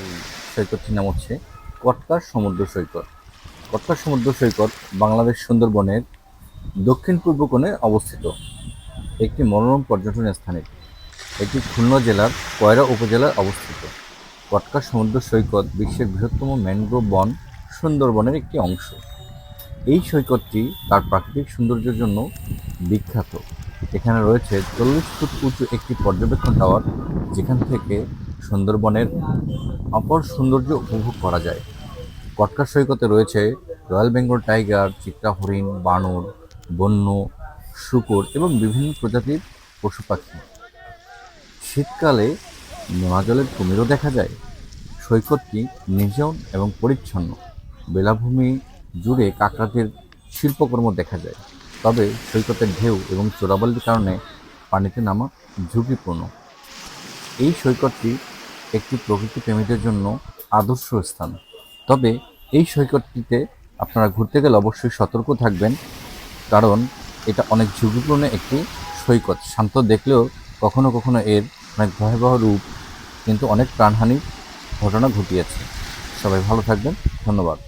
এই সৈকতটির নাম হচ্ছে? কটকার সমুদ্র সৈকত। কটকার সমুদ্র সৈকত বাংলাদেশ সুন্দরবনের দক্ষিণ পূর্ব কোণে অবস্থিত। একটি মনোরম পর্যটন স্থান। এটি এটি খুলনা জেলার কয়রা উপজেলায় অবস্থিত। কটকার সমুদ্র সৈকত বিশ্বের বৃহত্তম ম্যানগ্রোভ বন সুন্দরবনের একটি অংশ। এই সৈকতটি তার প্রাকৃতিক সৌন্দর্যের জন্য বিখ্যাত। এখানে রয়েছে চল্লিশ ফুট উঁচু একটি পর্যবেক্ষণ টাওয়ার, যেখান থেকে সুন্দরবনের অপর সৌন্দর্য উপভোগ করা যায়। কটকা সৈকতে রয়েছে রয়্যাল বেঙ্গল টাইগার, চিত্রা হরিণ, বানর, বন্য, শুকর এবং বিভিন্ন প্রজাতির পশু পাখি। শীতকালে নোনা জলের কুমিরও দেখা যায়। সৈকতটি নির্জন এবং পরিচ্ছন্ন। বেলাভূমি জুড়ে কাকড়াদের শিল্পকর্ম দেখা যায়। তবে সৈকতের ঢেউ এবং চোরাবালির কারণে পানিতে নামা ঝুঁকিপূর্ণ। এই সৈকতটি একটি প্রকৃতি প্রেমীদের জন্য আদর্শ স্থান। তবে এই সৈকতটিতে আপনারা ঘুরতে গেলে অবশ্যই সতর্ক থাকবেন, কারণ এটা অনেক ঝুঁকিপূর্ণ একটি সৈকত। শান্ত দেখলেও কখনো কখনো এর অনেক ভয়াবহ রূপ, কিন্তু অনেক প্রাণহানির ঘটনা ঘটিয়েছে। সবাই ভালো থাকবেন। ধন্যবাদ।